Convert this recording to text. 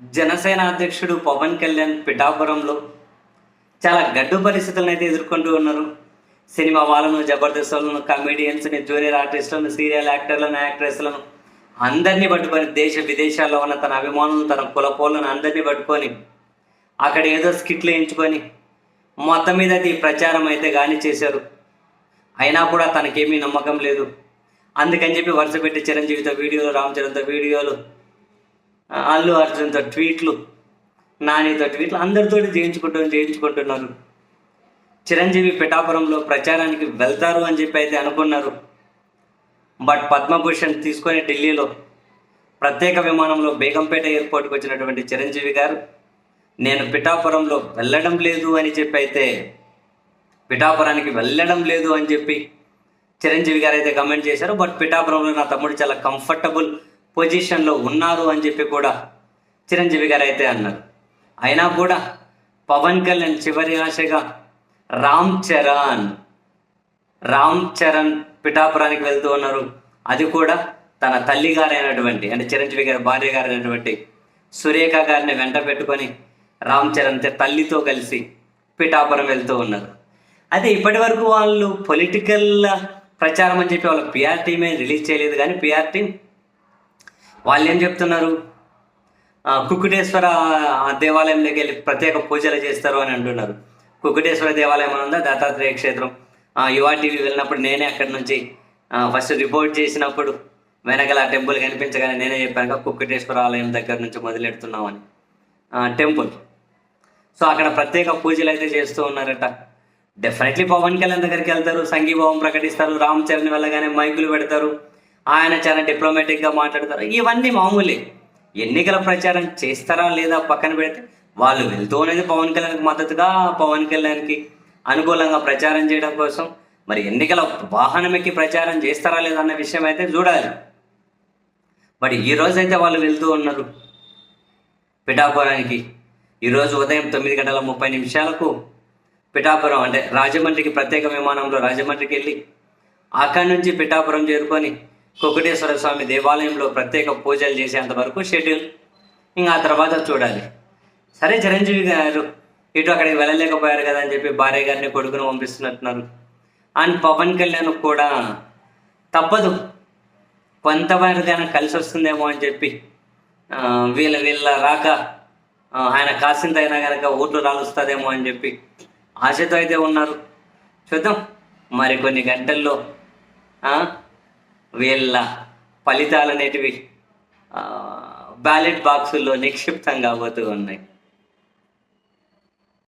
జనసేన అధ్యక్షుడు పవన్ కళ్యాణ్ పిఠాపురంలో చాలా గడ్డు పరిస్థితులను అయితే ఎదుర్కొంటూ ఉన్నారు. సినిమా వాళ్ళను జబర్దస్త్ వాళ్ళను కమెడియన్స్ని జూనియర్ ఆర్టిస్టులను సీరియల్ యాక్టర్లను యాక్ట్రెస్లను అందరినీ పట్టుకొని దేశ విదేశాల్లో ఉన్న తన అభిమానులను తన కులపోలను అందరినీ పట్టుకొని అక్కడ ఏదో స్కిట్లు వేయించుకొని మొత్తం మీద అది ఈ ప్రచారం అయితే కానీ చేశారు. అయినా కూడా తనకేమీ నమ్మకం లేదు. అందుకని చెప్పి వరుస పెట్టి చిరంజీవితో వీడియోలు రామ్ చరణ్తో వీడియోలు అల్లు అర్జున్తో ట్వీట్లు నానితో ట్వీట్లు అందరితో చేయించుకుంటూ చేయించుకుంటున్నారు చిరంజీవి పిఠాపురంలో ప్రచారానికి వెళ్తారు అని చెప్పి అయితే అనుకున్నారు. బట్ పద్మభూషణ్ తీసుకొని ఢిల్లీలో ప్రత్యేక విమానంలో బేగంపేట ఎయిర్పోర్ట్కి వచ్చినటువంటి చిరంజీవి గారు నేను పిఠాపురంలో వెళ్ళడం లేదు అని చెప్పి అయితే పిఠాపురానికి వెళ్ళడం లేదు అని చెప్పి చిరంజీవి గారు అయితే కమెంట్ చేశారు. బట్ పిఠాపురంలో నా తమ్ముడు చాలా కంఫర్టబుల్ పొజిషన్లో ఉన్నారు అని చెప్పి కూడా చిరంజీవి గారు అయితే అన్నారు. అయినా కూడా పవన్ కళ్యాణ్ చివరి ఆశగా రామ్ చరణ్ రామ్ చరణ్ పిఠాపురానికి వెళ్తూ ఉన్నారు. అది కూడా తన తల్లి గారైనటువంటి అంటే చిరంజీవి గారి భార్య గారైనటువంటి సురేఖ గారిని వెంట పెట్టుకొని రామ్ చరణ్ తల్లితో కలిసి పిఠాపురం వెళ్తూ ఉన్నారు. అయితే ఇప్పటి వరకు వాళ్ళు పొలిటికల్ ప్రచారం అని చెప్పి వాళ్ళ పిఆర్ టీమే రిలీజ్ చేయలేదు కానీ పిఆర్ టీం వాళ్ళు ఏం చెప్తున్నారు? కుకుటేశ్వర కుక్కుటేశ్వర దేవాలయంలోకి వెళ్ళి ప్రత్యేక పూజలు చేస్తారు అని అంటున్నారు. కుక్కుటేశ్వర దేవాలయం ఉందా? దత్తాత్రేయ క్షేత్రం. ఆ, టీవీ వెళ్ళినప్పుడు నేనే అక్కడి నుంచి ఫస్ట్ రిపోర్ట్ చేసినప్పుడు వెనకల టెంపుల్ కనిపించగానే నేనే చెప్పాను కదా, కుక్కుటేశ్వర ఆలయం దగ్గర నుంచి మొదలెడుతున్నామని. టెంపుల్. సో అక్కడ ప్రత్యేక పూజలు అయితే చేస్తూ ఉన్నారట. డెఫినెట్లీ పవన్ కళ్యాణ్ దగ్గరికి వెళ్తారు సంఘీభావం ప్రకటిస్తారు రామ్ చరణ్ వెళ్ళగానే మైకులు పెడతారు. ఆయన చాలా డిప్లొమాటిక్గా మాట్లాడతారు. ఇవన్నీ మామూలే. ఎన్నికల ప్రచారం చేస్తారా లేదా పక్కన పెడితే వాళ్ళు వెళ్తూనేది పవన్ కళ్యాణ్కి మద్దతుగా పవన్ కళ్యాణ్కి అనుకూలంగా ప్రచారం చేయడం కోసం. మరి ఎన్నికల వాహనం ఎక్కి ప్రచారం చేస్తారా లేదా అన్న విషయం అయితే చూడాలి. బట్ ఈ అయితే వాళ్ళు వెళ్తూ ఉన్నారు. పిఠాపురానికి. ఈరోజు ఉదయం తొమ్మిది గంటల ముప్పై నిమిషాలకు పిఠాపురం అంటే రాజమండ్రికి ప్రత్యేక విమానంలో రాజమండ్రికి వెళ్ళి అక్కడి నుంచి పిఠాపురం చేరుకొని కుకుటేశ్వర స్వామి దేవాలయంలో ప్రత్యేక పూజలు చేసేంత వరకు షెడ్యూల్. ఇంకా ఆ తర్వాత చూడాలి. సరే చిరంజీవి గారు ఇటు అక్కడికి వెళ్ళలేకపోయారు కదా అని చెప్పి భార్య గారిని కొడుకును పంపిస్తున్నట్టున్నారు. అండ్ పవన్ కళ్యాణ్ కూడా తప్పదు. కొంతవరకైనా కలిసి వస్తుందేమో అని చెప్పి వీళ్ళ వీళ్ళ రాక ఆయన కాసింత అయినా కనుక ఓట్లు రాలుస్తుందేమో అని చెప్పి ఆశతో అయితే ఉన్నారు. చూద్దాం. మరి కొన్ని గంటల్లో ఆ, వీళ్ళ ఫలితాలు అనేటివి బ్యాలెట్ బాక్సుల్లో నిక్షిప్తం కాబోతూ ఉన్నాయి.